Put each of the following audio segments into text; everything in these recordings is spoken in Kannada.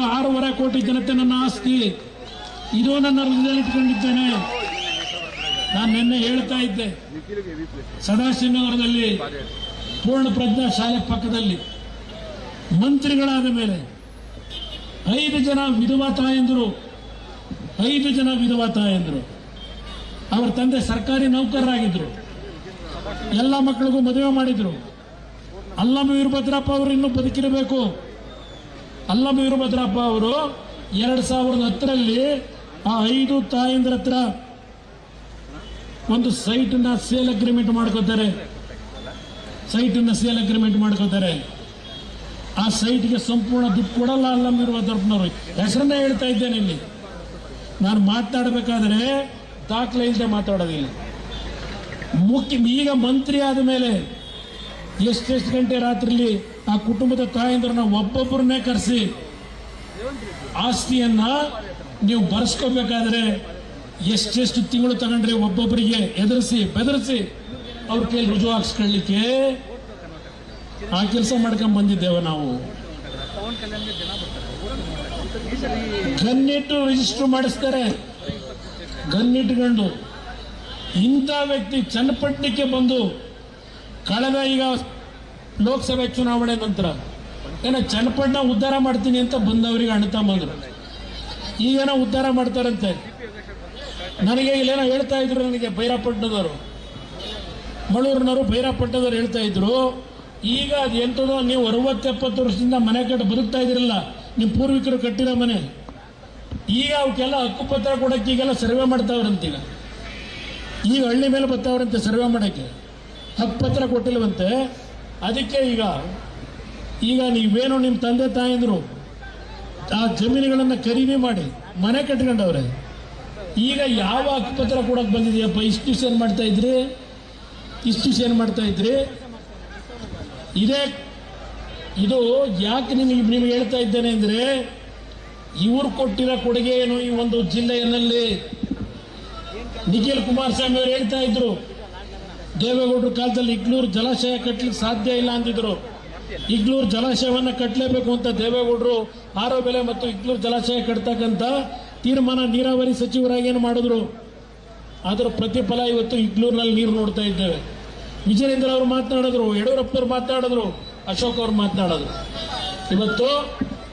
ಆರೂವರೆ ಕೋಟಿ ಜನತೆ ನನ್ನ ಆಸ್ತಿ. ಇದು ನನ್ನ ಹೃದಯದಲ್ಲಿ ಇಟ್ಕೊಂಡಿದ್ದೇನೆ ನಾನು ನಿನ್ನೆ ಹೇಳ್ತಾ ಇದ್ದೆ. ಸದಾಶಿವನಗರದಲ್ಲಿ ಪೂರ್ಣ ಪ್ರಜ್ಞಾ ಶಾಲೆ ಪಕ್ಕದಲ್ಲಿ. ಮಂತ್ರಿಗಳಾದ ಮೇಲೆ ಐದು ಜನ ವಿಧವಾ ತಾಯಂದರು, ಐದು ಜನ ವಿಧವಾ ತಾಯಂದರು. ಅವರ ತಂದೆ ಸರ್ಕಾರಿ ನೌಕರರಾಗಿದ್ದರು ಎಲ್ಲ ಮಕ್ಕಳಿಗೂ ಮದುವೆ ಮಾಡಿದ್ರು. ಅಲ್ಲಮ್ಮ ವೀರಭದ್ರಪ್ಪ ಅವರು ಇನ್ನೂ ಬದುಕಿರಬೇಕು. ಅಲ್ಲಮ ವೀರಭದ್ರಪ್ಪ ಅವರು ಎರಡು ಸಾವಿರದ ಹತ್ತರಲ್ಲಿ ಆ ಐದು ತಾಯಂದ್ರ ಹತ್ರ ಒಂದು ಸೈಟ್ನ ಸೇಲ್ ಅಗ್ರಿಮೆಂಟ್ ಮಾಡ್ಕೋತಾರೆ. ಸೈಟ್ನ ಸೇಲ್ ಅಗ್ರಿಮೆಂಟ್ ಮಾಡ್ಕೋತಾರೆ. ಆ ಸೈಟ್ಗೆ ಸಂಪೂರ್ಣ ದುಡ್ಡು ಕೊಡಲ್ಲ ಅಲ್ಲಮ್ಮ ವೀರಭದ್ರಪ್ಪನವರು ಹೆಸರನ್ನೇ ಹೇಳ್ತಾ ಇದ್ದೇನೆ ಇಲ್ಲಿ. ನಾನು ಮಾತಾಡಬೇಕಾದ್ರೆ ದಾಖಲೆ ಇಲ್ಲದೆ ಮಾತಾಡೋದಿಲ್ಲ. ಮುಖ್ಯ ಈಗ ಮಂತ್ರಿ ಆದ ಮೇಲೆ ಎಷ್ಟೆಷ್ಟು ಗಂಟೆ ರಾತ್ರಿಲಿ ಆ ಕುಟುಂಬದ ತಾಯಂದ್ರನ್ನ ಒಬ್ಬೊಬ್ಬರನ್ನೇ ಕರೆಸಿ ಆಸ್ತಿಯನ್ನ ನೀವು ಬರ್ಸ್ಕೋಬೇಕಾದ್ರೆ ಎಷ್ಟೆಷ್ಟು ತಿಂಗಳು ತಗೊಂಡ್ರೆ ಒಬ್ಬೊಬ್ಬರಿಗೆ ಎದುರಿಸಿ ಬೆದರಿಸಿ ಅವ್ರ ಕೈಲಿ ರುಜು ಆ ಕೆಲಸ ಮಾಡ್ಕೊಂಡ್ ಬಂದಿದ್ದೇವೆ ನಾವು. ಗನ್ನಿಟ್ಟು ರಿಜಿಸ್ಟರ್ ಮಾಡಿಸ್ತಾರೆ. ಗನ್ನಿಟ್ಕೊಂಡು ಇಂಥ ವ್ಯಕ್ತಿ ಚನ್ನಪಟ್ಟಣಕ್ಕೆ ಬಂದು ಕಳೆದ ಈಗ ಲೋಕಸಭೆ ಚುನಾವಣೆ ನಂತರ ಏನೋ ಚನ್ನಪಟ್ಟಣ ಉದ್ಧಾರ ಮಾಡ್ತೀನಿ ಅಂತ ಬಂದವರಿಗೆ ಅಣ್ತಮ್ಮಂದ್ರು ಈಗೇನೋ ಉದ್ಧಾರ ಮಾಡ್ತಾರಂತೆ. ನನಗೆ ಇಲ್ಲೇನೋ ಹೇಳ್ತಾ ಇದ್ರು ನನಗೆ ಭೈರಾಪಟ್ಟಣದವರು ಮಳೂರಿನವರು ಬೈರಾಪಟ್ಟಣದವ್ರು ಹೇಳ್ತಾ ಇದ್ರು, ಈಗ ಅದು ಎಂಥದೋ ನೀವು ಅರವತ್ತೆಪ್ಪತ್ತು ವರ್ಷದಿಂದ ಮನೆ ಕಟ್ಟಿ ಬದುಕ್ತಾ ಇದ್ರಲ್ಲ ನಿಮ್ಮ ಪೂರ್ವಿಕರು ಕಟ್ಟಿರೋ ಮನೆ. ಈಗ ಅವಕ್ಕೆಲ್ಲ ಹಕ್ಕುಪತ್ರ ಕೊಡಕ್ಕೆ ಈಗೆಲ್ಲ ಸರ್ವೆ ಮಾಡ್ತಾವ್ರಂತೀಗ ಈಗ ಹಳ್ಳಿ ಮೇಲೆ ಬರ್ತಾವ್ರಂತೆ ಸರ್ವೆ ಮಾಡಕ್ಕೆ. ಹಕ್ಕುಪತ್ರ ಕೊಟ್ಟಿಲ್ವಂತೆ? ಅದಕ್ಕೆ ಈಗ ಈಗ ನೀವೇನು ನಿಮ್ಮ ತಂದೆ ತಾಯಂದರು ಆ ಜಮೀನುಗಳನ್ನು ಖರೀದಿ ಮಾಡಿ ಮನೆ ಕಟ್ಕೊಂಡವ್ರೆ. ಈಗ ಯಾವ ಹಕ್ಕುಪತ್ರ ಕೊಡಕ್ಕೆ ಬಂದಿದೆಯಪ್ಪ? ಇಷ್ಟು ಏನು ಮಾಡ್ತಾ ಇದ್ರಿ? ಇಷ್ಟು ಏನು ಮಾಡ್ತಾ ಇದ್ರಿ? ಇದೇ, ಇದು ಯಾಕೆ ನಿಮಗೆ ನಿಮಗೆ ಹೇಳ್ತಾ ಇದ್ದೇನೆ ಅಂದರೆ, ಇವರು ಕೊಟ್ಟಿರೋ ಕೊಡುಗೆ ಏನು ಈ ಒಂದು ಜಿಲ್ಲೆಯಲ್ಲಿ? ನಿಖಿಲ್ ಕುಮಾರಸ್ವಾಮಿ ಅವರು ಹೇಳ್ತಾ ಇದ್ರು ದೇವೇಗೌಡರ ಕಾಲದಲ್ಲಿ ಇಗ್ಲೂರು ಜಲಾಶಯ ಕಟ್ಟಲಿಕ್ಕೆ ಸಾಧ್ಯ ಇಲ್ಲ ಅಂದಿದ್ರು. ಇಗ್ಲೂರು ಜಲಾಶಯವನ್ನ ಕಟ್ಟಲೇಬೇಕು ಅಂತ ದೇವೇಗೌಡರು ಆರೋ ಬೆಲೆ ಮತ್ತು ಇಗ್ಲೂರು ಜಲಾಶಯ ಕಟ್ತಕ್ಕಂಥ ತೀರ್ಮಾನ ನೀರಾವರಿ ಸಚಿವರಾಗಿ ಏನು ಮಾಡಿದ್ರು? ಅದರ ಪ್ರತಿಫಲ ಇವತ್ತು ಇಗ್ಲೂರಿನಲ್ಲಿ ನೀರು ನೋಡ್ತಾ ಇದ್ದೇವೆ. ವಿಜಯೇಂದ್ರ ಅವರು ಮಾತನಾಡಿದ್ರು, ಯಡಿಯೂರಪ್ಪನವ್ರು ಮಾತನಾಡಿದ್ರು, ಅಶೋಕ್ ಅವರು ಮಾತನಾಡಿದ್ರು. ಇವತ್ತು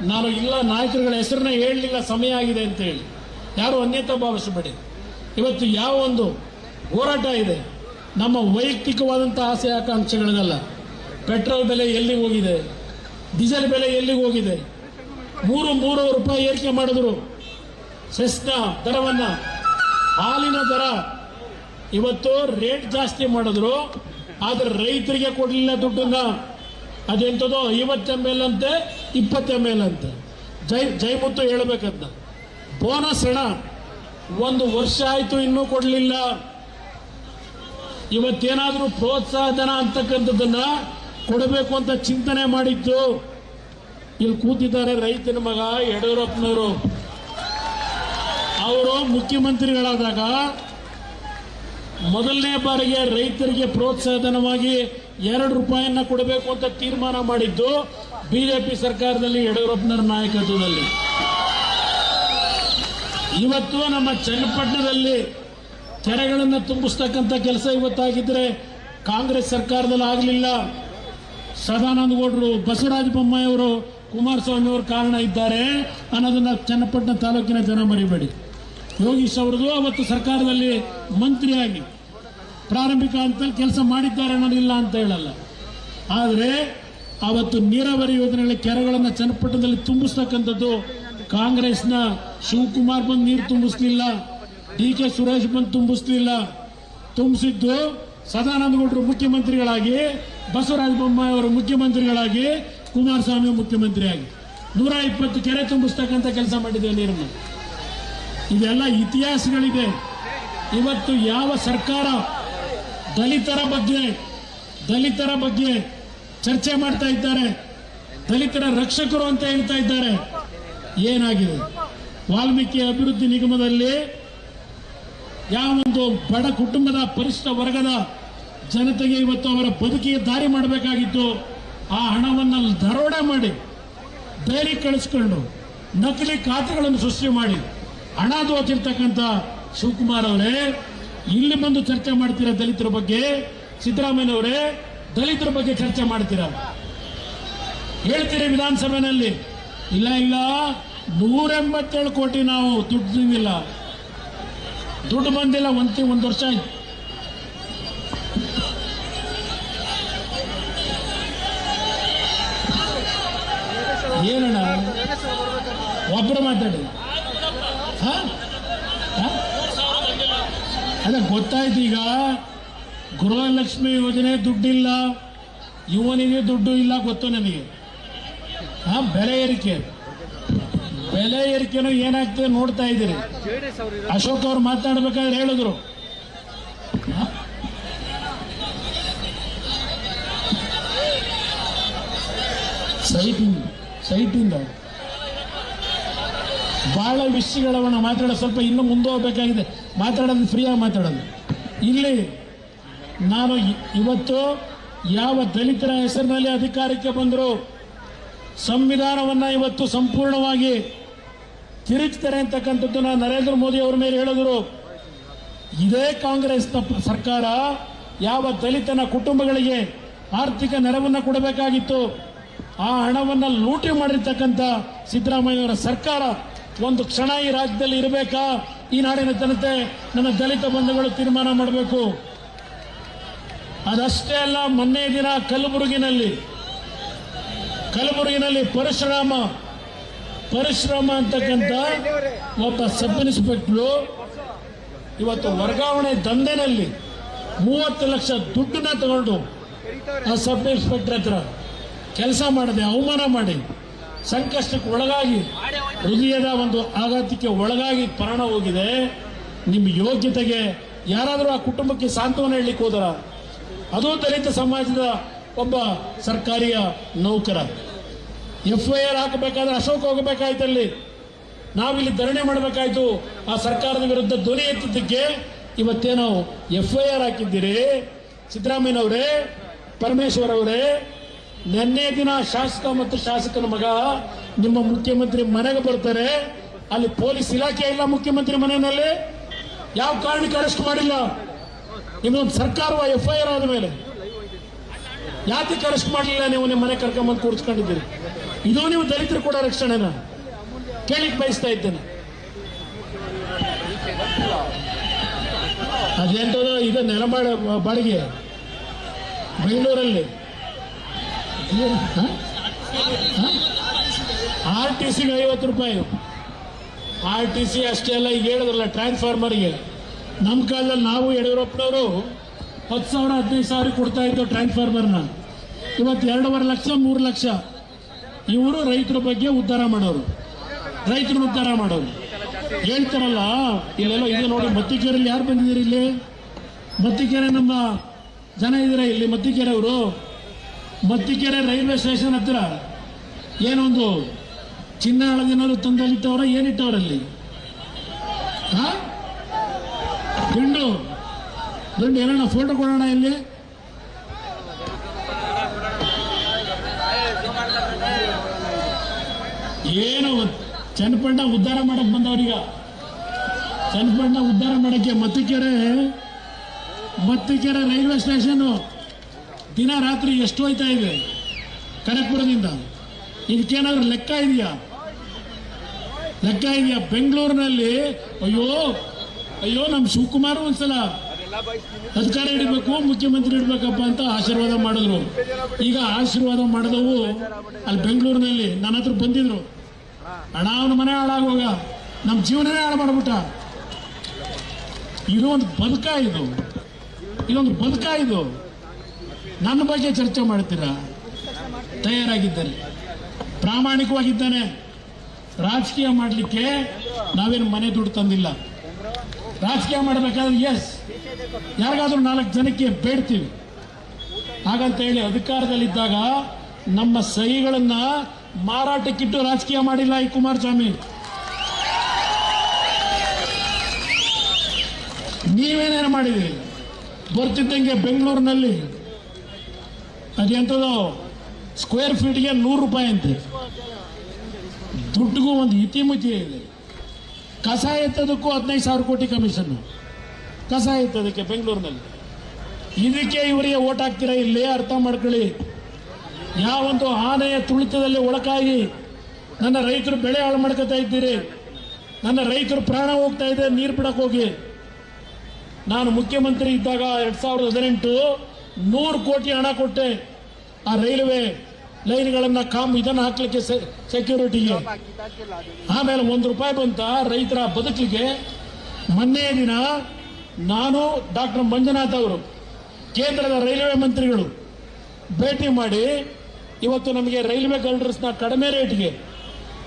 ನಾನು ಇಲ್ಲ, ನಾಯಕರುಗಳ ಹೆಸರನ್ನ ಹೇಳಲಿಲ್ಲ, ಸಮಯ ಆಗಿದೆ ಅಂತ ಹೇಳಿ. ಯಾರು ಅನ್ಯತಾ ಭಾವಿಸಬೇಡಿ. ಇವತ್ತು ಯಾವ ಒಂದು ಹೋರಾಟ ಇದೆ. ನಮ್ಮ ವೈಯಕ್ತಿಕವಾದಂಥ ಆಸೆ ಆಕಾಂಕ್ಷೆಗಳಿಗಲ್ಲ ಪೆಟ್ರೋಲ್ ಬೆಲೆ ಎಲ್ಲಿಗೆ ಹೋಗಿದೆ? ಡೀಸೆಲ್ ಬೆಲೆ ಎಲ್ಲಿಗೆ ಹೋಗಿದೆ? ಮೂರು ಮೂರು ರೂಪಾಯಿ ಏರಿಕೆ ಮಾಡಿದ್ರು. ಸೆಸ್ನ ದರವನ್ನ. ಹಾಲಿನ ದರ ಇವತ್ತು ರೇಟ್ ಜಾಸ್ತಿ ಮಾಡಿದ್ರು. ಆದರೆ ರೈತರಿಗೆ ಕೊಡಲಿಲ್ಲ ದುಡ್ಡನ್ನ. ಅದೆಂಥದೋ ಐವತ್ತು ಎಂ ಎಲ್ ಅಂತೆ, ಇಪ್ಪತ್ತು ಎಂ ಎಲ್ ಅಂತೆ. ಜೈ ಜೈಮುತ್ತು ಹೇಳಬೇಕಂತ ಬೋನಸ್ ಹಣ. ಒಂದು ವರ್ಷ ಆಯಿತು ಇನ್ನೂ ಕೊಡಲಿಲ್ಲ. ಇವತ್ತೇನಾದ್ರೂ ಪ್ರೋತ್ಸಾಹ ಧನ ಅಂತಕ್ಕಂಥದ್ದನ್ನ ಕೊಡಬೇಕು ಅಂತ ಚಿಂತನೆ ಮಾಡಿತ್ತು. ಇಲ್ಲಿ ಕೂತಿದ್ದಾರೆ ರೈತನ ಮಗ ಯಡಿಯೂರಪ್ಪನವರು. ಅವರು ಮುಖ್ಯಮಂತ್ರಿಗಳಾದಾಗ ಮೊದಲನೇ ಬಾರಿಗೆ ರೈತರಿಗೆ ಪ್ರೋತ್ಸಾಹಧನವಾಗಿ ಎರಡು ರೂಪಾಯಿಯನ್ನ ಕೊಡಬೇಕು ಅಂತ ತೀರ್ಮಾನ ಮಾಡಿದ್ದು ಬಿಜೆಪಿ ಸರ್ಕಾರದಲ್ಲಿ ಯಡಿಯೂರಪ್ಪನವರ ನಾಯಕತ್ವದಲ್ಲಿ. ಇವತ್ತು ನಮ್ಮ ಚನ್ನಪಟ್ಟಣದಲ್ಲಿ ಕೆರೆಗಳನ್ನು ತುಂಬಿಸ್ತಕ್ಕಂಥ ಕೆಲಸ ಇವತ್ತಾಗಿದ್ರೆ ಕಾಂಗ್ರೆಸ್ ಸರ್ಕಾರದಲ್ಲಿ ಆಗಲಿಲ್ಲ. ಸದಾನಂದ ಗೌಡರು ಬಸವರಾಜ ಬೊಮ್ಮಾಯಿಯವರು ಕುಮಾರಸ್ವಾಮಿ ಅವರು ಕಾರಣ ಇದ್ದಾರೆ ಅನ್ನೋದನ್ನು ಚನ್ನಪಟ್ಟಣ ತಾಲೂಕಿನ ಜನ ಮರಿಬೇಡಿ. ಯೋಗೀಶ್ ಅವ್ರದ್ದು ಅವತ್ತು ಸರ್ಕಾರದಲ್ಲಿ ಮಂತ್ರಿಯಾಗಿ ಪ್ರಾರಂಭಿಕ ಹಂತದಲ್ಲಿ ಕೆಲಸ ಮಾಡಿದ್ದಾರೆ ಅನ್ನೋದಿಲ್ಲ ಅಂತ ಹೇಳಲ್ಲ. ಆದರೆ ಅವತ್ತು ನೀರಾವರಿ ಯೋಜನೆಗಳ ಕೆರೆಗಳನ್ನು ಚನ್ನಪಟ್ಟಣದಲ್ಲಿ ತುಂಬಿಸ್ತಕ್ಕಂಥದ್ದು ಕಾಂಗ್ರೆಸ್ನ ಶಿವಕುಮಾರ್ ಬಂದು ನೀರು ತುಂಬಿಸ್ಲಿಲ್ಲ. ಡಿ ಕೆ ಸುರೇಶ್ ಬಂದು ತುಂಬಿಸ್ಲಿಲ್ಲ. ತುಂಬಿಸಿದ್ದು ಸದಾನಂದಗೌಡರು ಮುಖ್ಯಮಂತ್ರಿಗಳಾಗಿ, ಬಸವರಾಜ ಬೊಮ್ಮಾಯಿ ಅವರು ಮುಖ್ಯಮಂತ್ರಿಗಳಾಗಿ, ಕುಮಾರಸ್ವಾಮಿ ಮುಖ್ಯಮಂತ್ರಿಯಾಗಿ. ನೂರ ಇಪ್ಪತ್ತು ಕೆರೆ ತುಂಬಿಸ್ತಕ್ಕಂಥ ಕೆಲಸ ಮಾಡಿದೆ ನೀರನ್ನು. ಇದೆಲ್ಲ ಇತಿಹಾಸಗಳಿದೆ. ಇವತ್ತು ಯಾವ ಸರ್ಕಾರ ದಲಿತರ ಬಗ್ಗೆ ದಲಿತರ ಬಗ್ಗೆ ಚರ್ಚೆ ಮಾಡ್ತಾ ಇದ್ದಾರೆ, ದಲಿತರ ರಕ್ಷಕರು ಅಂತ ಹೇಳ್ತಾ ಇದ್ದಾರೆ, ಏನಾಗಿದೆ? ವಾಲ್ಮೀಕಿ ಅಭಿವೃದ್ಧಿ ನಿಗಮದಲ್ಲಿ ಯಾವೊಂದು ಬಡ ಕುಟುಂಬದ ಪರಿಶಿಷ್ಟ ವರ್ಗದ ಜನತೆಗೆ ಇವತ್ತು ಅವರ ಬದುಕಿಗೆ ದಾರಿ ಮಾಡಬೇಕಾಗಿತ್ತು. ಆ ಹಣವನ್ನು ದರೋಡೆ ಮಾಡಿ ಡೈರಿ ಕಳಿಸ್ಕೊಂಡು, ನಕಲಿ ಖಾತೆಗಳನ್ನು ಸೃಷ್ಟಿ ಮಾಡಿ, ಹಣ ದೋಚಿರ್ತಕ್ಕಂಥ ಶಿವಕುಮಾರ್ ಅವರೇ, ಇಲ್ಲಿ ಬಂದು ಚರ್ಚೆ ಮಾಡ್ತೀರಾ ದಲಿತರ ಬಗ್ಗೆ? ಸಿದ್ದರಾಮಯ್ಯ ಅವರೇ, ದಲಿತರ ಬಗ್ಗೆ ಚರ್ಚೆ ಮಾಡ್ತೀರಾ? ಹೇಳ್ತೀರಿ ವಿಧಾನಸಭೆಯಲ್ಲಿ ಇಲ್ಲ ಇಲ್ಲ. ನೂರ ಎಂಬತ್ತೇಳು ಕೋಟಿ ನಾವು ದುಡ್ಡು ತಿಂದಿಲ್ಲ ದುಡ್ಡು ಬಂದಿಲ್ಲ ಒಂದು ಒಂದು ವರ್ಷ ಆಯ್ತು. ಏನಣ್ಣ? ಒಬ್ಬರು ಮಾತಾಡಿ. ಹಾ? ಅಲ್ಲ, ಗೊತ್ತಾಯ್ತು ಈಗ. ಗೃಹಲಕ್ಷ್ಮಿ ಯೋಜನೆ ದುಡ್ಡಿಲ್ಲ. ಇವನಿಗೆ ದುಡ್ಡು ಇಲ್ಲ, ಗೊತ್ತು ನನಗೆ ಹಾ, ಬೆಲೆ ಏರಿಕೆ. ಬೆಲೆ ಏರಿಕೆನೂ ಏನಾಗ್ತದೆ ನೋಡ್ತಾ ಇದ್ದೀರಿ. ಅಶೋಕ್ ಅವ್ರು ಮಾತನಾಡ್ಬೇಕಾದ್ರೆ ಹೇಳಿದ್ರು? ಸೈಟಿಂದ ಸೈಟಿಂದ. ಬಹಳ ವಿಷಯಗಳವನ್ನ ಮಾತಾಡೋ ಸ್ವಲ್ಪ ಇನ್ನೂ ಮುಂದೆ ಹೋಗ್ಬೇಕಾಗಿದೆ. ಮಾತಾಡೋದು ಫ್ರೀಯಾಗಿ ಮಾತಾಡೋದು. ಇಲ್ಲಿ ನಾನು ಇವತ್ತು ಯಾವ ದಲಿತರ ಹೆಸರಿನಲ್ಲಿ ಅಧಿಕಾರಕ್ಕೆ ಬಂದರು, ಸಂವಿಧಾನವನ್ನು ಇವತ್ತು ಸಂಪೂರ್ಣವಾಗಿ ತಿರುಗ್ತಾರೆ ನಾನು ನರೇಂದ್ರ ಮೋದಿ ಅವರ ಮೇಲೆ ಹೇಳಿದ್ರು. ಇದೇ ಕಾಂಗ್ರೆಸ್ ಸರ್ಕಾರ ಯಾವ ದಲಿತನ ಕುಟುಂಬಗಳಿಗೆ ಆರ್ಥಿಕ ನೆರವನ್ನು ಕೊಡಬೇಕಾಗಿತ್ತು. ಆ ಹಣವನ್ನ ಲೂಟಿ ಮಾಡಿರ್ತಕ್ಕಂಥ ಸಿದ್ದರಾಮಯ್ಯವರ ಸರ್ಕಾರ ಒಂದು ಕ್ಷಣ ಈ ರಾಜ್ಯದಲ್ಲಿ ಇರಬೇಕಾ? ಈ ನಾಡಿನ ಜನತೆ ನನ್ನ ದಲಿತ ಬಂಧುಗಳು ತೀರ್ಮಾನ ಮಾಡಬೇಕು. ಅದಷ್ಟೇ ಅಲ್ಲ, ಮೊನ್ನೆ ದಿನ ಕಲಬುರಗಿನಲ್ಲಿ ಕಲಬುರಗಿನಲ್ಲಿ ಪರಶುರಾಮ ಪರಶುರಾಮ ಅಂತಕ್ಕಂಥ ಒಬ್ಬ ಸಬ್ ಇನ್ಸ್ಪೆಕ್ಟ್ರು ಇವತ್ತು ವರ್ಗಾವಣೆ ದಂಧೆನಲ್ಲಿ ಮೂವತ್ತು ಲಕ್ಷ ದುಡ್ಡನ್ನ ತಗೊಂಡು ಆ ಸಬ್ ಇನ್ಸ್ಪೆಕ್ಟರ್ ಹತ್ರ ಕೆಲಸ ಮಾಡದೆ, ಅವಮಾನ ಮಾಡಿ, ಸಂಕಷ್ಟಕ್ಕೆ ಒಳಗಾಗಿ, ಹೃದಯದ ಒಂದು ಆಘಾತಕ್ಕೆ ಒಳಗಾಗಿ ಪ್ರಾಣ ಹೋಗಿದೆ. ನಿಮ್ಮ ಯೋಗ್ಯತೆಗೆ ಯಾರಾದರೂ ಆ ಕುಟುಂಬಕ್ಕೆ ಸಾಂತ್ವನ ಹೇಳಲಿಕ್ಕೆ ಹೋದರ? ಅದು ದಲಿತ ಸಮಾಜದ ಒಬ್ಬ ಸರ್ಕಾರಿಯ ನೌಕರ. ಎಫ್ ಐ ಆರ್ ಹಾಕಬೇಕಾದ್ರೆ ಅಶೋಕ್ ಹೋಗಬೇಕಾಯ್ತು ಅಲ್ಲಿ ನಾವಿಲ್ಲಿ ಧರಣಿ ಮಾಡಬೇಕಾಯ್ತು. ಆ ಸರ್ಕಾರದ ವಿರುದ್ಧ ಧ್ವನಿ ಎತ್ತಿದ್ದಕ್ಕೆ ಇವತ್ತೇನು ಎಫ್ ಐ ಆರ್ ಹಾಕಿದ್ದೀರಿ? ಸಿದ್ದರಾಮಯ್ಯನವರೇ ಪರಮೇಶ್ವರ್ ಅವರೇ ನಿನ್ನೆ ದಿನ ಶಾಸಕ ಮತ್ತು ಶಾಸಕನ ಮಗ ನಿಮ್ಮ ಮುಖ್ಯಮಂತ್ರಿ ಮನೆಗೆ ಬರ್ತಾರೆ. ಅಲ್ಲಿ ಪೊಲೀಸ್ ಇಲಾಖೆ ಇಲ್ಲ ಮುಖ್ಯಮಂತ್ರಿ ಮನೆಯಲ್ಲಿ. ಯಾವ ಕಾರಣಕ್ಕೆ ಅರೆಸ್ಟ್ ಮಾಡಿಲ್ಲ? ಇನ್ನೊಂದು ಸರ್ಕಾರವ ಎಫ್ ಐ ಆರ್ ಆದ ಮೇಲೆ. ಯಾತಕ್ಕೆ ಅರೆಸ್ಟ್ ಮಾಡಲಿಲ್ಲ ನೀವು? ನಿಮ್ಮ ಮನೆ ಕರ್ಕೊಂಬಂದು ಕೂರಿಸ್ಕೊಂಡಿದ್ದೀರಿ. ಇದು ನೀವು ದಲಿತರು ಕೂಡ ನಾನು ಕೇಳಿಕ್ ಬಯಸ್ತಾ ಇದ್ದೇನೆ. ಅದೆಂತದೋ ಇದು ನೆಲಮಾಡ ಬಾಡಿಗೆ. ಬೆಂಗಳೂರಲ್ಲಿ. ಆರ್ ಟಿ ಸಿಗೆ ಐವತ್ತು ರೂಪಾಯಿ. ಆರ್ ಟಿ ಸಿ ಅಷ್ಟೇ ಅಲ್ಲ, ಈಗ ಹೇಳಿದ್ರಲ್ಲ ಟ್ರಾನ್ಸ್ಫಾರ್ಮರ್ಗೆ ನಮ್ಮ ಕಾಲದಲ್ಲಿ ನಾವು ಯಡಿಯೂರಪ್ಪನವರು ಹತ್ತು ಸಾವಿರ, ಹದಿನೈದು ಸಾವಿರ ಕೊಡ್ತಾ ಇದ್ದೋ ಟ್ರಾನ್ಸ್ಫಾರ್ಮರ್ನ. ಇವತ್ತು ಎರಡೂವರೆ ಲಕ್ಷ, ಮೂರು ಲಕ್ಷ. ಇವರು ರೈತರ ಬಗ್ಗೆ ಉದ್ಧಾರ ಮಾಡೋರು. ರೈತರ ಉದ್ಧಾರ ಮಾಡೋರು. ಹೇಳ್ತಾರಲ್ಲ, ಇಲ್ಲೆಲ್ಲ ಇದೆ ನೋಡಿ, ಮತ್ತಿಕೆರೆಯಲ್ಲಿ ಯಾರು ಬಂದಿದ್ದೀರಿ ಇಲ್ಲಿ? ಮತ್ತಿಕೆರೆ ನಮ್ಮ ಜನ ಇದ್ದೀರಾ ಇಲ್ಲಿ, ಮತ್ತಿಕೆರೆ ಅವರು? ಮತ್ತಿಕೆರೆ ರೈಲ್ವೆ ಸ್ಟೇಷನ್ ಹತ್ತಿರ? ಏನೊಂದು ಚಿನ್ನ ಹಳದಿನವರು ತಂದಲ್ಲಿಟ್ಟವ್ರ ಏನಿಟ್ಟವರಲ್ಲಿ? ಗಂಡು ಗಂಡು ಏನಣ್ಣ ಫೋಟೋ ಕೊಡೋಣ ಇಲ್ಲಿ? ಏನು ಚನ್ನಪಣ್ಣ ಉದ್ಧಾರ ಮಾಡಕ್ ಬಂದವ್ರೀಗ. ಚನ್ನಪಣ್ಣ ಉದ್ಧಾರ ಮಾಡಕ್ಕೆ ಮತ್ತಿಕೆರೆ ಮತ್ತಿಕೆರೆ ರೈಲ್ವೆ ಸ್ಟೇಷನ್ ದಿನ ರಾತ್ರಿ ಎಷ್ಟು ಹೋಯ್ತಾ ಇದೆ? ಕನಕಪುರದಿಂದ. ಇದಕ್ಕೇನಾದ್ರೂ ಲೆಕ್ಕ ಇದೆಯಾ? ಲೆಕ್ಕ ಇದೆಯಾ? ಬೆಂಗಳೂರಿನಲ್ಲಿ, ಅಯ್ಯೋ ಅಯ್ಯೋ ನಮ್ಮ ಶಿವಕುಮಾರ್ ಒಂದ್ಸಲ ಅಧಿಕಾರ ಹಿಡಿಬೇಕು, ಮುಖ್ಯಮಂತ್ರಿ ಇಡ್ಬೇಕಪ್ಪ ಅಂತ ಆಶೀರ್ವಾದ ಮಾಡಿದ್ರು. ಈಗ ಆಶೀರ್ವಾದ ಮಾಡಿದವು ಅಲ್ಲಿ ಬೆಂಗಳೂರಿನಲ್ಲಿ. ನನ್ನ ಹತ್ರ ಬಂದಿದ್ರು. ಹಣ ಅವನ ಮನೆ ಹಾಳಾಗೋಗ ನಮ್ಮ ಜೀವನನೇ ಹಾಳು ಮಾಡ್ಬಿಟ್ಟ. ಇದು ಒಂದು ಬದುಕ ಇದು. ಇದೊಂದು ಬದುಕ ಇದು. ನನ್ನ ಬಗ್ಗೆ ಚರ್ಚೆ ಮಾಡ್ತೀರಾ? ತಯಾರಾಗಿದ್ದಾರೆ. ಪ್ರಾಮಾಣಿಕವಾಗಿದ್ದಾನೆ. ರಾಜಕೀಯ ಮಾಡಲಿಕ್ಕೆ ನಾವೇನು ಮನೆ ದುಡ್ಡು ತಂದಿಲ್ಲ. ರಾಜಕೀಯ ಮಾಡಬೇಕಾದ್ರೆ ಎಸ್ ಯಾರಿಗಾದ್ರೂ ನಾಲ್ಕು ಜನಕ್ಕೆ ಬೇಡ್ತೀವಿ. ಹಾಗಂತ ಹೇಳಿ ಅಧಿಕಾರದಲ್ಲಿದ್ದಾಗ ನಮ್ಮ ಸಹಿಗಳನ್ನ ಮಾರಾಟಕ್ಕಿಟ್ಟು ರಾಜಕೀಯ ಮಾಡಿಲ್ಲ ಈ ಕುಮಾರಸ್ವಾಮಿ. ನೀವೇನೇನು ಮಾಡಿದಿರಿ? ಬರ್ತಿದ್ದಂಗೆ ಬೆಂಗಳೂರಿನಲ್ಲಿ. ಅದೆಂಥದ್ದು ಸ್ಕ್ವೇರ್ ಫೀಟ್ಗೆ ನೂರು ರೂಪಾಯಿ ಅಂತೆ. ದುಡ್ಡಿಗೂ ಒಂದು ಇತಿಮಿತಿ ಇದೆ. ಕಸ ಎತ್ತದಕ್ಕೂ ಹದಿನೈದು ಸಾವಿರ ಕೋಟಿ ಕಮಿಷನ್. ಕಸ ಎತ್ತದಕ್ಕೆ ಬೆಂಗಳೂರಿನಲ್ಲಿ. ಇದಕ್ಕೆ ಇವರಿಗೆ ಓಟ್ ಹಾಕ್ತೀರಾ ಇಲ್ಲೇ ಅರ್ಥ ಮಾಡ್ಕೊಳ್ಳಿ. ಯಾವೊಂದು ಆನೆಯ ತುಳಿತದಲ್ಲಿ ಒಳಕಾಗಿ ನನ್ನ ರೈತರು ಬೆಳೆ ಹಾಳು ಮಾಡ್ಕೋತಾ ಇದ್ದೀರಿ. ನನ್ನ ರೈತರು ಪ್ರಾಣ ಹೋಗ್ತಾ ಇದೆ, ನೀರು ಬಿಡಕ್ಕೆ ಹೋಗಿ. ನಾನು ಮುಖ್ಯಮಂತ್ರಿ ಇದ್ದಾಗ ಎರಡ್ ಸಾವಿರದ ಹದಿನೆಂಟು ನೂರು ಕೋಟಿ ಹಣ ಕೊಟ್ಟೆ. ಆ ರೈಲ್ವೆ ಲೈನ್ಗಳನ್ನ ಕಾಮ್ ಇದನ್ನ ಹಾಕ್ಲಿಕ್ಕೆ ಸೆಕ್ಯೂರಿಟಿಗೆ ಆಮೇಲೆ ಒಂದು ರೂಪಾಯಿ ಬಂತ ರೈತರ ಬದುಕಿಗೆ. ಮೊನ್ನೆ ದಿನ ನಾನು ಡಾಕ್ಟರ್ ಮಂಜುನಾಥ್ ಅವರು, ಕೇಂದ್ರದ ರೈಲ್ವೆ ಮಂತ್ರಿಗಳು ಭೇಟಿ ಮಾಡಿ ಇವತ್ತು ನಮಗೆ ರೈಲ್ವೆ ಗಲ್ಡರ್ಸ್ನ ಕಡಿಮೆ ರೇಟ್ಗೆ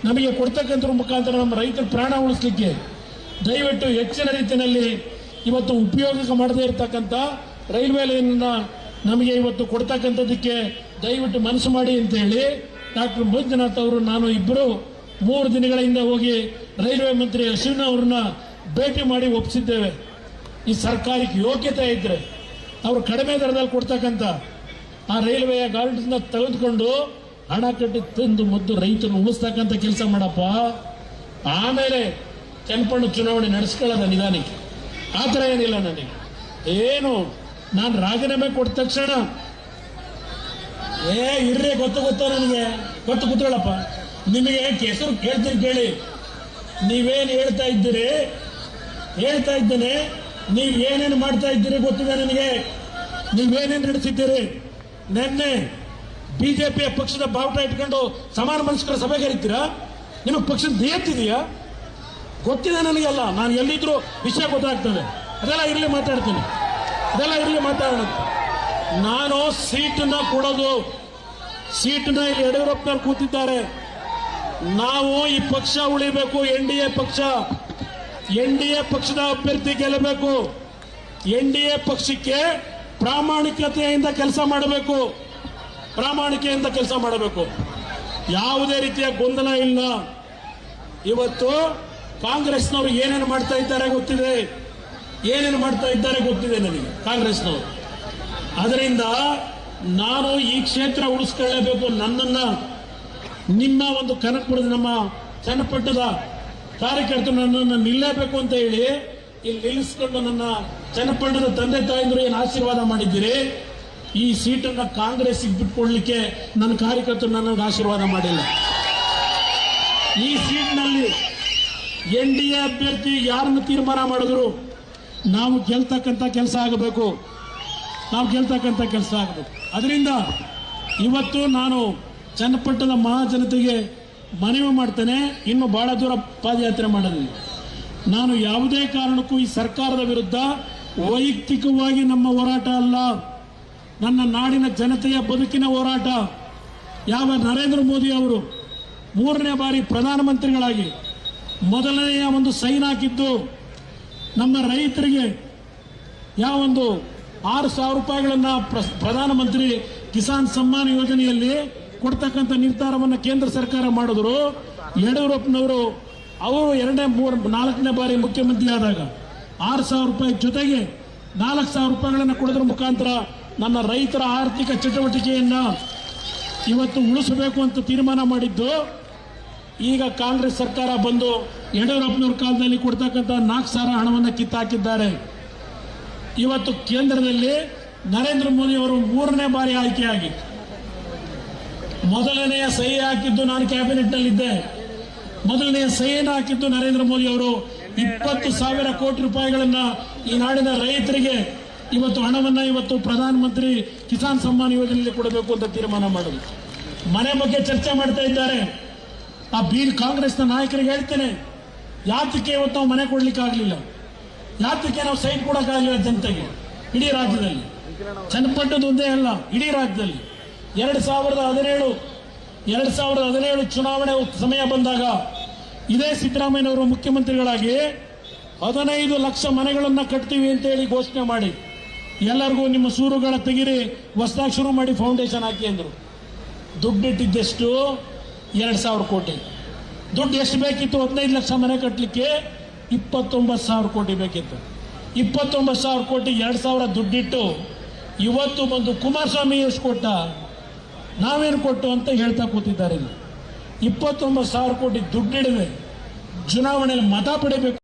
ನಮಗೆ ಕೊಡ್ತಕ್ಕಂಥ ಮುಖಾಂತರ ನಮ್ಮ ರೈತರ ಪ್ರಾಣ ಉಳಿಸ್ಲಿಕ್ಕೆ ದಯವಿಟ್ಟು ಹೆಚ್ಚಿನ ರೀತಿಯಲ್ಲಿ ಇವತ್ತು ಉಪಯೋಗಕ್ಕೆ ಮಾಡದೇ ಇರತಕ್ಕಂಥ ರೈಲ್ವೆ ಲೈನ್ನ ನಮಗೆ ಇವತ್ತು ಕೊಡ್ತಕ್ಕಂಥದ್ದಕ್ಕೆ ದಯವಿಟ್ಟು ಮನಸ್ಸು ಮಾಡಿ ಅಂತ ಹೇಳಿ ಡಾಕ್ಟರ್ ಮಂಜುನಾಥ್ ಅವರು, ನಾನು ಇಬ್ಬರು ಮೂರು ದಿನಗಳ ಹಿಂದೆ ಹೋಗಿ ರೈಲ್ವೆ ಮಂತ್ರಿ ಅಶ್ವಿನ್ ಅವ್ರನ್ನ ಭೇಟಿ ಮಾಡಿ ಒಪ್ಪಿಸಿದ್ದೇವೆ. ಈ ಸರ್ಕಾರಕ್ಕೆ ಯೋಗ್ಯತೆ ಇದ್ದರೆ ಅವರು ಕಡಿಮೆ ದರದಲ್ಲಿ ಕೊಡ್ತಕ್ಕಂಥ ಆ ರೈಲ್ವೆಯ ಗಾರ್ಡ್ಸ್ನ ತೆಗೆದುಕೊಂಡು ಹಣ ಕಟ್ಟಿ ತಂದು ಮದ್ದು ರೈತರು ಉಳಿಸ್ತಕ್ಕಂಥ ಕೆಲಸ ಮಾಡಪ್ಪ. ಆಮೇಲೆ ಕೆಂಪಣ್ಣು ಚುನಾವಣೆ ನಡೆಸ್ಕೊಳ್ಳೋದ ನಿಧಾನಕ್ಕೆ. ಆ ಥರ ಏನಿಲ್ಲ ನನಗೆ. ಏನು, ನಾನು ರಾಜೀನಾಮೆ ಕೊಟ್ಟ ತಕ್ಷಣ. ಏ, ಇರ್ರಿ, ಗೊತ್ತು ಗೊತ್ತೋ ನನಗೆ. ಗೊತ್ತು ಕೂತ್ಕೊಳ್ಳಪ್ಪ ನಿಮಗೆ ಹೆಸರು ಕೇಳ್ತೀನಿ ಕೇಳಿ. ನೀವೇನು ಹೇಳ್ತಾ ಇದ್ದೀರಿ? ಹೇಳ್ತಾ ಇದ್ದೇನೆ. ನೀವು ಏನೇನು ಮಾಡ್ತಾ ಇದ್ದೀರಿ ಗೊತ್ತಿದೆ ನನಗೆ. ನೀವೇನೇನು ನಡೆಸಿದ್ದೀರಿ? ನಿನ್ನೆ ಬಿಜೆಪಿಯ ಪಕ್ಷದ ಬಾವುಟ ಇಟ್ಕೊಂಡು ಸಮಾನ ಮನಸ್ಕರ ಸಭೆ ಕರೀತೀರಾ ನಿಮಗೆ ಪಕ್ಷದ ದೇಹತ್ತಿದೆಯಾ ಗೊತ್ತಿದೆ ನನಗೆಲ್ಲ. ನಾನು ಎಲ್ಲಿದ್ರೂ ವಿಷಯ ಗೊತ್ತಾಗ್ತದೆ. ಅದೆಲ್ಲ ಇರಲಿ ಮಾತಾಡ್ತೀನಿ. ಅದೆಲ್ಲ ಇರಲಿ ಮಾತಾಡೋಣ. ನಾನು ಸೀಟನ್ನ ಕೊಡೋದು. ಸೀಟನ್ನ ಇಲ್ಲಿ ಯಡಿಯೂರಪ್ಪನವ್ರು ಕೂತಿದ್ದಾರೆ. ನಾವು ಈ ಪಕ್ಷ ಉಳಿಬೇಕು. ಎನ್ ಡಿ ಎ ಪಕ್ಷ. ಎನ್ ಡಿ ಎ ಪಕ್ಷದ ಅಭ್ಯರ್ಥಿ ಗೆಲ್ಲಬೇಕು. ಎನ್ ಡಿ ಎ ಪಕ್ಷಕ್ಕೆ ಪ್ರಾಮಾಣಿಕತೆಯಿಂದ ಕೆಲಸ ಮಾಡಬೇಕು. ಪ್ರಾಮಾಣಿಕೆಯಿಂದ ಕೆಲಸ ಮಾಡಬೇಕು. ಯಾವುದೇ ರೀತಿಯ ಗೊಂದಲ ಇಲ್ಲ. ಇವತ್ತು ಕಾಂಗ್ರೆಸ್ನವರು ಏನೇನು ಮಾಡ್ತಾ ಇದ್ದಾರೆ ಗೊತ್ತಿದೆ? ಏನೇನು ಮಾಡ್ತಾ ಇದ್ದಾರೆ ಗೊತ್ತಿದೆ ನನಗೆ, ಕಾಂಗ್ರೆಸ್ನವರು. ಅದರಿಂದ ನಾನು ಈ ಕ್ಷೇತ್ರ ಉಳಿಸ್ಕೊಳ್ಳೇಬೇಕು ನನ್ನನ್ನ. ನಿಮ್ಮ ಒಂದು ಕನಕಪುರದ ನಮ್ಮ ಚನ್ನಪಟ್ಟದ ಕಾರ್ಯಕರ್ತರು ನನ್ನನ್ನು ನಿಲ್ಲಬೇಕು ಅಂತ ಹೇಳಿ ಇಲ್ಲಿ ನಿಲ್ಲಿಸಿಕೊಂಡು ನನ್ನ ಚನ್ನಪಟ್ಟಣದ ತಂದೆ ತಾಯಿಂದರು ಏನು ಆಶೀರ್ವಾದ ಮಾಡಿದ್ದೀರಿ? ಈ ಸೀಟನ್ನು ಕಾಂಗ್ರೆಸ್ ಬಿಟ್ಕೊಡ್ಲಿಕ್ಕೆ ನನ್ನ ಕಾರ್ಯಕರ್ತರು ನನಗೆ ಆಶೀರ್ವಾದ ಮಾಡಿಲ್ಲ. ಈ ಸೀಟ್ನಲ್ಲಿ ಎನ್ ಡಿ ಎ ಅಭ್ಯರ್ಥಿ ಯಾರನ್ನು ತೀರ್ಮಾನ ಮಾಡಿದ್ರು? ನಾವು ಗೆಲ್ತಕ್ಕಂಥ ಕೆಲಸ ಆಗಬೇಕು. ನಾವು ಗೆಲ್ತಕ್ಕಂಥ ಕೆಲಸ ಆಗಬೇಕು. ಅದರಿಂದ ಇವತ್ತು ನಾನು ಚನ್ನಪಟ್ಟಣದ ಮಹಾಜನತೆಗೆ ಮನವಿ ಮಾಡ್ತೇನೆ. ಇನ್ನು ಬಹಳ ದೂರ ಪಾದಯಾತ್ರೆ ಮಾಡೋದಿಲ್ಲ. ನಾನು ಯಾವುದೇ ಕಾರಣಕ್ಕೂ ಈ ಸರ್ಕಾರದ ವಿರುದ್ಧ ವೈಯಕ್ತಿಕವಾಗಿ ನಮ್ಮ ಹೋರಾಟ ಅಲ್ಲ. ನನ್ನ ನಾಡಿನ ಜನತೆಯ ಬದುಕಿನ ಹೋರಾಟ. ಯಾವ ನರೇಂದ್ರ ಮೋದಿ ಅವರು ಮೂರನೇ ಬಾರಿ ಪ್ರಧಾನಮಂತ್ರಿಗಳಾಗಿ ಮೊದಲನೆಯ ಒಂದು ಸೈನ್ ಹಾಕಿದ್ದು, ನಮ್ಮ ರೈತರಿಗೆ ಯಾವ ಒಂದು ಆರು ಸಾವಿರ ರೂಪಾಯಿಗಳನ್ನು ಪ್ರ- ಪ್ರಧಾನಮಂತ್ರಿ ಕಿಸಾನ್ ಸಮ್ಮಾನ್ ಯೋಜನೆಯಲ್ಲಿ ಕೊಡ್ತಕ್ಕಂಥ ನಿರ್ಧಾರವನ್ನು ಕೇಂದ್ರ ಸರ್ಕಾರ ಮಾಡಿದ್ರು. ಯಡಿಯೂರಪ್ಪನವರು ಅವರು ಎರಡನೇ ಮೂರು ನಾಲ್ಕನೇ ಬಾರಿ ಮುಖ್ಯಮಂತ್ರಿ ಆದಾಗ ಆರು ಸಾವಿರ ರೂಪಾಯಿ ಜೊತೆಗೆ ನಾಲ್ಕು ಸಾವಿರ ರೂಪಾಯಿಗಳನ್ನು ಕೊಡೋದ್ರ ಮುಖಾಂತರ ನನ್ನ ರೈತರ ಆರ್ಥಿಕ ಚಟುವಟಿಕೆಯನ್ನು ಇವತ್ತು ಉಳಿಸಬೇಕು ಅಂತ ತೀರ್ಮಾನ ಮಾಡಿದ್ದು, ಈಗ ಕಾಂಗ್ರೆಸ್ ಸರ್ಕಾರ ಬಂದು ಯಡಿಯೂರಪ್ಪನವ್ರ ಕಾಲದಲ್ಲಿ ಕೊಡ್ತಕ್ಕಂಥ ನಾಲ್ಕು ಸಾವಿರ ಹಣವನ್ನು ಕಿತ್ತಾಕಿದ್ದಾರೆ. ಇವತ್ತು ಕೇಂದ್ರದಲ್ಲಿ ನರೇಂದ್ರ ಮೋದಿ ಅವರು ಮೂರನೇ ಬಾರಿ ಆಯ್ಕೆಯಾಗಿ, ಮೊದಲನೆಯ ಸಹಿ ಹಾಕಿದ್ದು ನಾನು ಕ್ಯಾಬಿನೆಟ್ನಲ್ಲಿದ್ದೆ. ಮೊದಲನೆಯ ಸಹಿಯನ್ನು ಹಾಕಿದ್ದು ನರೇಂದ್ರ ಮೋದಿ ಅವರು. ಇಪ್ಪತ್ತು ಸಾವಿರ ಕೋಟಿ ರೂಪಾಯಿಗಳನ್ನ ಈ ನಾಡಿನ ರೈತರಿಗೆ ಇವತ್ತು ಹಣವನ್ನ ಇವತ್ತು ಪ್ರಧಾನಮಂತ್ರಿ ಕಿಸಾನ್ ಸಮ್ಮಾನ್ ಯೋಜನೆಯಲ್ಲಿ ಕೊಡಬೇಕು ಅಂತ ತೀರ್ಮಾನ ಮಾಡಿದ್ರು. ಮನೆ ಬಗ್ಗೆ ಚರ್ಚೆ ಮಾಡ್ತಾ ಇದ್ದಾರೆ. ಆ ಬೀರ್ ಕಾಂಗ್ರೆಸ್ನ ನಾಯಕರಿಗೆ ಹೇಳ್ತೇನೆ. ಯಾತಕ್ಕೆ ಇವತ್ತು ನಾವು ಮನೆ ಕೊಡ್ಲಿಕ್ಕೆ ಆಗ್ಲಿಲ್ಲ? ಯಾತಕ್ಕೆ ನಾವು ಸೈಟ್ ಕೊಡೋಕ್ಕಾಗಲಿಲ್ಲ ಜನತೆಗೆ? ಇಡೀ ರಾಜ್ಯದಲ್ಲಿ. ಚನ್ನಪಟ್ಟಣದ ಒಂದೇ ಅಲ್ಲ, ಇಡೀ ರಾಜ್ಯದಲ್ಲಿ. ಎರಡು ಸಾವಿರದ ಹದಿನೇಳು ಎರಡು ಸಾವಿರದ ಹದಿನೇಳು ಚುನಾವಣೆ ಸಮಯ ಬಂದಾಗ ಇದೇ ಸಿದ್ದರಾಮಯ್ಯನವರು ಮುಖ್ಯಮಂತ್ರಿಗಳಾಗಿ ಹದಿನೈದು ಲಕ್ಷ ಮನೆಗಳನ್ನ ಕಟ್ತೀವಿ ಅಂತೇಳಿ ಘೋಷಣೆ ಮಾಡಿ. ಎಲ್ಲರಿಗೂ ನಿಮ್ಮ ಸೂರುಗಳ ತೆಗಿರಿ, ಹೊಸದಾಗಿ ಶುರು ಮಾಡಿ ಫೌಂಡೇಶನ್ ಹಾಕಿ ಅಂದರು. ದುಡ್ಡಿಟ್ಟಿದ್ದೆಷ್ಟು ಎರಡು ಸಾವಿರ ಕೋಟಿ. ದುಡ್ಡು ಎಷ್ಟು ಬೇಕಿತ್ತು? ಹದಿನೈದು ಲಕ್ಷ ಮನೆ ಕಟ್ಟಲಿಕ್ಕೆ ಇಪ್ಪತ್ತೊಂಬತ್ತು ಸಾವಿರ ಕೋಟಿ ಬೇಕಿತ್ತು. ಇಪ್ಪತ್ತೊಂಬತ್ತು ಸಾವಿರ ಕೋಟಿ ಎರಡು ಸಾವಿರ ದುಡ್ಡಿಟ್ಟು ಇವತ್ತು ಬಂದು ಕುಮಾರಸ್ವಾಮಿ ಎಷ್ಟು ಕೊಟ್ಟ ನಾವೇನು ಕೊಟ್ಟು ಅಂತ ಹೇಳ್ತಾ ಕೂತಿದ್ದಾರೆ ಇಲ್ಲಿ. ಇಪ್ಪತ್ತೊಂಬತ್ತು ಸಾವಿರ ಕೋಟಿ ದುಡ್ಡಿಡದೆ ಚುನಾವಣೆಯಲ್ಲಿ ಮತ ಪಡಿಬೇಕು